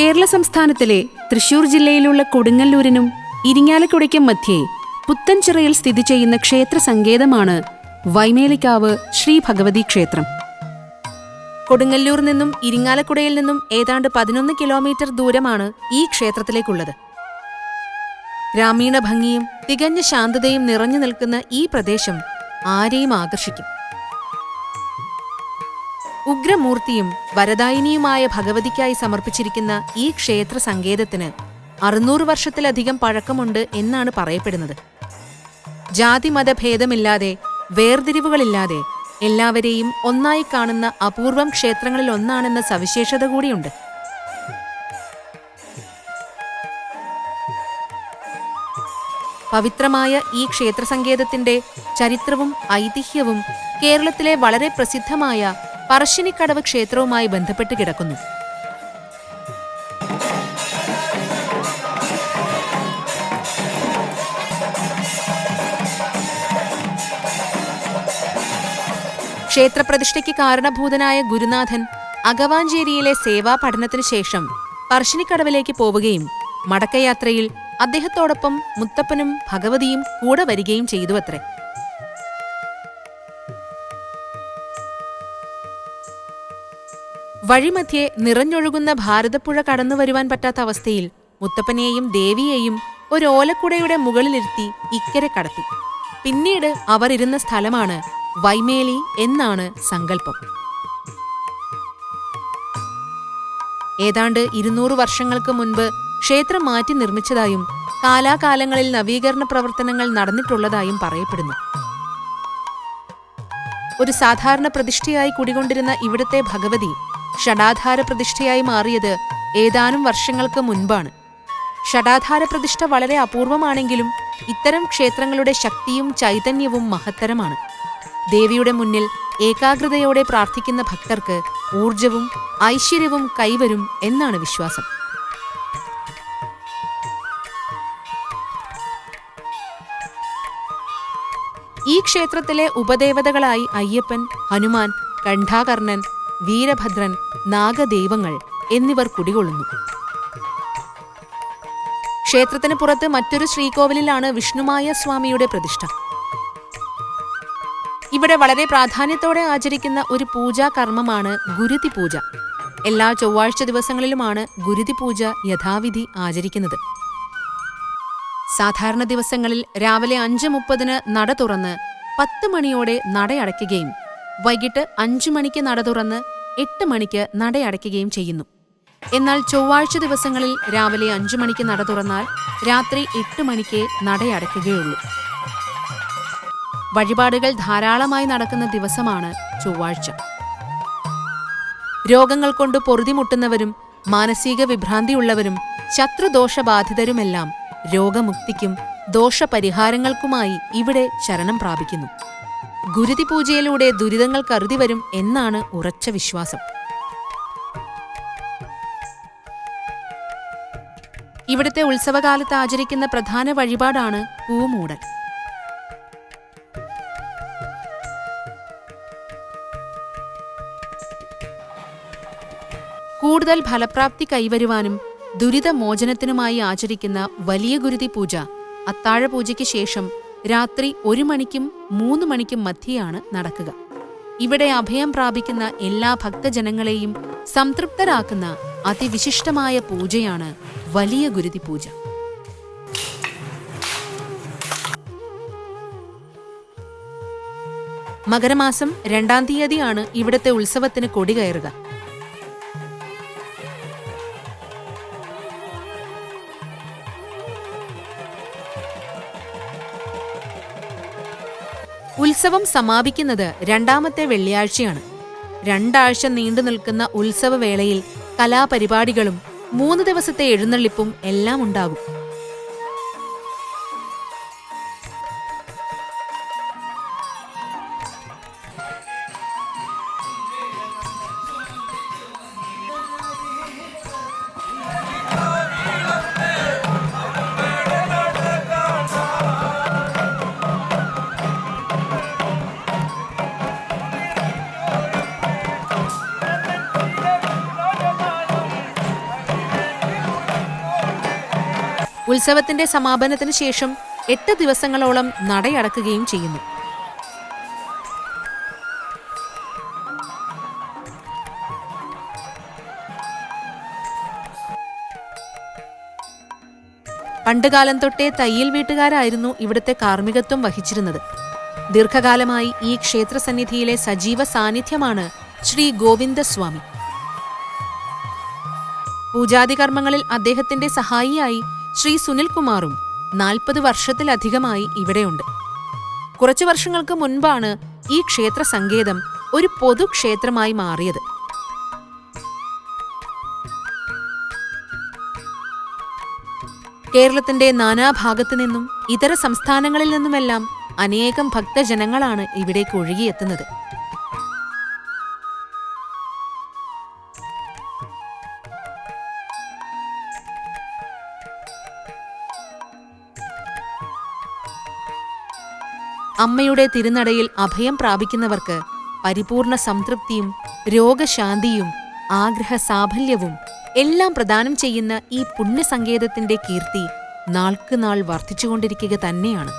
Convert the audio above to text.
കേരള സംസ്ഥാനത്തിലെ തൃശൂർ ജില്ലയിലുള്ള കൊടുങ്ങല്ലൂരിനും ഇരിങ്ങാലക്കുടയ്ക്കും മധ്യേ പുത്തൻചിറയിൽ സ്ഥിതി ചെയ്യുന്ന ക്ഷേത്ര സങ്കേതമാണ് വൈമേലിക്കാവ് ശ്രീ ഭഗവതി ക്ഷേത്രം. കൊടുങ്ങല്ലൂർ നിന്നും ഇരിങ്ങാലക്കുടയിൽ നിന്നും ഏതാണ്ട് പതിനൊന്ന് കിലോമീറ്റർ ദൂരമാണ് ഈ ക്ഷേത്രത്തിലേക്കുള്ളത്. ഗ്രാമീണ ഭംഗിയും തികഞ്ഞ ശാന്തതയും നിറഞ്ഞു നിൽക്കുന്ന ഈ പ്രദേശം ആരെയും ആകർഷിക്കും. ഉഗ്രമൂർത്തിയും വരദായിനിയുമായ ഭഗവതിക്കായി സമർപ്പിച്ചിരിക്കുന്ന ഈ ക്ഷേത്ര സങ്കേതത്തിന് അറുന്നൂറ് വർഷത്തിലധികം പഴക്കമുണ്ട് എന്നാണ് പറയപ്പെടുന്നത്. ജാതിമത ഭേദമില്ലാതെ വേർതിരിവുകളില്ലാതെ എല്ലാവരെയും ഒന്നായി കാണുന്ന അപൂർവം ക്ഷേത്രങ്ങളിൽ ഒന്നാണെന്ന സവിശേഷത കൂടിയുണ്ട്. പവിത്രമായ ഈ ക്ഷേത്രസങ്കേതത്തിന്റെ ചരിത്രവും ഐതിഹ്യവും കേരളത്തിലെ വളരെ പ്രസിദ്ധമായ പറശ്ശിനിക്കടവ് ക്ഷേത്രവുമായി ബന്ധപ്പെട്ട് കിടക്കുന്നു. ക്ഷേത്രപ്രതിഷ്ഠയ്ക്ക് കാരണഭൂതനായ ഗുരുനാഥൻ അഗവാഞ്ചേരിയിലെ സേവാ പഠനത്തിനു ശേഷം പറശ്ശിനിക്കടവിലേക്ക് പോവുകയും മടക്കയാത്രയിൽ അദ്ദേഹത്തോടൊപ്പം മുത്തപ്പനും ഭഗവതിയും കൂടെ വരികയും ചെയ്തു അത്രേ വഴിമധ്യേ നിറഞ്ഞൊഴുകുന്ന ഭാരതപ്പുഴ കടന്നു വരുവാൻ പറ്റാത്ത അവസ്ഥയിൽ മുത്തപ്പനെയും ദേവിയെയും ഒരു ഓലക്കുടയുടെ മുകളിലിരുത്തി ഇക്കരെ കടത്തി. പിന്നീട് അവർ ഇരുന്ന സ്ഥലമാണ് വൈമേലി എന്നാണ് സങ്കല്പം. ഏതാണ്ട് ഇരുന്നൂറ് വർഷങ്ങൾക്ക് മുൻപ് ക്ഷേത്രം മാറ്റി നിർമ്മിച്ചതായും കാലാകാലങ്ങളിൽ നവീകരണ പ്രവർത്തനങ്ങൾ നടന്നിട്ടുള്ളതായും പറയപ്പെടുന്നു. ഒരു സാധാരണ പ്രതിഷ്ഠയായി കുടികൊണ്ടിരുന്ന ഇവിടുത്തെ ഭഗവതി ഷഡാധാര പ്രതിഷ്ഠയായി മാറിയത് ഏതാനും വർഷങ്ങൾക്ക് മുൻപാണ്. ഷടാധാര പ്രതിഷ്ഠ വളരെ അപൂർവമാണെങ്കിലും ഇത്തരം ക്ഷേത്രങ്ങളുടെ ശക്തിയും ചൈതന്യവും മഹത്തരമാണ്. ദേവിയുടെ മുന്നിൽ ഏകാഗ്രതയോടെ പ്രാർത്ഥിക്കുന്ന ഭക്തർക്ക് ഊർജവും ഐശ്വര്യവും കൈവരും എന്നാണ് വിശ്വാസം. ഈ ക്ഷേത്രത്തിലെ ഉപദേവതകളായി അയ്യപ്പൻ ഹനുമാൻ കണ്ഠാകർണൻ വീരഭദ്രൻ നാഗദൈവങ്ങൾ എന്നിവർ കുടികൊള്ളുന്നു. ക്ഷേത്രത്തിന് പുറത്ത് മറ്റൊരു ശ്രീകോവിലിലാണ് വിഷ്ണുമായ സ്വാമിയുടെ പ്രതിഷ്ഠ. ഇവിടെ വളരെ പ്രാധാന്യത്തോടെ ആചരിക്കുന്ന ഒരു പൂജാ കർമ്മമാണ് ഗുരുതി പൂജ എല്ലാ ചൊവ്വാഴ്ച ദിവസങ്ങളിലുമാണ് ഗുരുതി പൂജ യഥാവിധി ആചരിക്കുന്നത്. സാധാരണ ദിവസങ്ങളിൽ രാവിലെ അഞ്ച് മുപ്പതിന് നട തുറന്ന് പത്ത് മണിയോടെ നടയടയ്ക്കുകയും വൈകിട്ട് അഞ്ചു മണിക്ക് നട തുറന്ന് എട്ട് മണിക്ക് നടയടയ്ക്കുകയും ചെയ്യുന്നു. എന്നാൽ ചൊവ്വാഴ്ച ദിവസങ്ങളിൽ രാവിലെ അഞ്ചു മണിക്ക് നട തുറന്നാൽ രാത്രി എട്ട് മണിക്ക് നടയടയ്ക്കുകയുള്ളൂ വഴിപാടുകൾ ധാരാളമായി നടക്കുന്ന ദിവസമാണ് ചൊവ്വാഴ്ച. രോഗങ്ങൾ കൊണ്ട് പൊറുതിമുട്ടുന്നവരും മാനസിക വിഭ്രാന്തിയുള്ളവരും ശത്രുദോഷബാധിതരുമെല്ലാം രോഗമുക്തിക്കും ദോഷപരിഹാരങ്ങൾക്കുമായി ഇവിടെ ശരണം പ്രാപിക്കുന്നു. ഗുരുതി പൂജയിലൂടെ ദുരിതങ്ങൾ കരുതി വരും എന്നാണ് ഉറച്ച വിശ്വാസം. ഇവിടുത്തെ ഉത്സവകാലത്ത് ആചരിക്കുന്ന പ്രധാന വഴിപാടാണ് പൂമൂടൽ. കൂടുതൽ ഫലപ്രാപ്തി കൈവരുവാനും ദുരിതമോചനത്തിനുമായി ആചരിക്കുന്ന വലിയ ഗുരുതി പൂജ അത്താഴ പൂജയ്ക്ക് ശേഷം രാത്രി ഒരു മണിക്കും മൂന്ന് മണിക്കും മധ്യയാണ് നടക്കുക. ഇവിടെ അഭയം പ്രാപിക്കുന്ന എല്ലാ ഭക്തജനങ്ങളെയും സംതൃപ്തരാക്കുന്ന അതിവിശിഷ്ടമായ പൂജയാണ് വലിയ ഗുരുതി പൂജ മകരമാസം രണ്ടാം തീയതിയാണ് ഇവിടുത്തെ ഉത്സവത്തിന് കൊടികയറുക ഉത്സവം സമാപിക്കുന്നത് രണ്ടാമത്തെ വെള്ളിയാഴ്ചയാണ്. രണ്ടാഴ്ച നീണ്ടു നിൽക്കുന്ന ഉത്സവവേളയിൽ കലാപരിപാടികളും മൂന്ന് ദിവസത്തെ എഴുന്നള്ളിപ്പും എല്ലാം ഉണ്ടാകും. ഉത്സവത്തിന്റെ സമാപനത്തിന് ശേഷം എട്ട് ദിവസങ്ങളോളം നടയടക്കുകയും ചെയ്യുന്നു. പണ്ടുകാലം തൊട്ടേ തയ്യൽ വീട്ടുകാരായിരുന്നു ഇവിടുത്തെ കാർമ്മികത്വം വഹിച്ചിരുന്നത്. ദീർഘകാലമായി ഈ ക്ഷേത്രസന്നിധിയിലെ സജീവ സാന്നിധ്യമാണ് ശ്രീ ഗോവിന്ദസ്വാമി. പൂജാതി കർമ്മങ്ങളിൽ അദ്ദേഹത്തിന്റെ സഹായിയായി ശ്രീ സുനിൽകുമാറും നാൽപ്പത് വർഷത്തിലധികമായി ഇവിടെയുണ്ട്. കുറച്ചു വർഷങ്ങൾക്ക് മുൻപാണ് ഈ ക്ഷേത്ര സങ്കേതം ഒരു പൊതുക്ഷേത്രമായി മാറിയത്. കേരളത്തിന്റെ നാനാഭാഗത്തു നിന്നും ഇതര സംസ്ഥാനങ്ങളിൽ നിന്നുമെല്ലാം അനേകം ഭക്തജനങ്ങളാണ് ഇവിടേക്ക് ഒഴുകിയെത്തുന്നത്. അമ്മയുടെ തിരുനടയിൽ അഭയം പ്രാപിക്കുന്നവർക്ക് പരിപൂർണ സംതൃപ്തിയും രോഗശാന്തിയും ആഗ്രഹ സാഫല്യവും എല്ലാം പ്രദാനം ചെയ്യുന്ന ഈ പുണ്യസങ്കേതത്തിന്റെ കീർത്തി നാൾക്കുനാൾ വർദ്ധിച്ചുകൊണ്ടിരിക്കുക തന്നെയാണ്.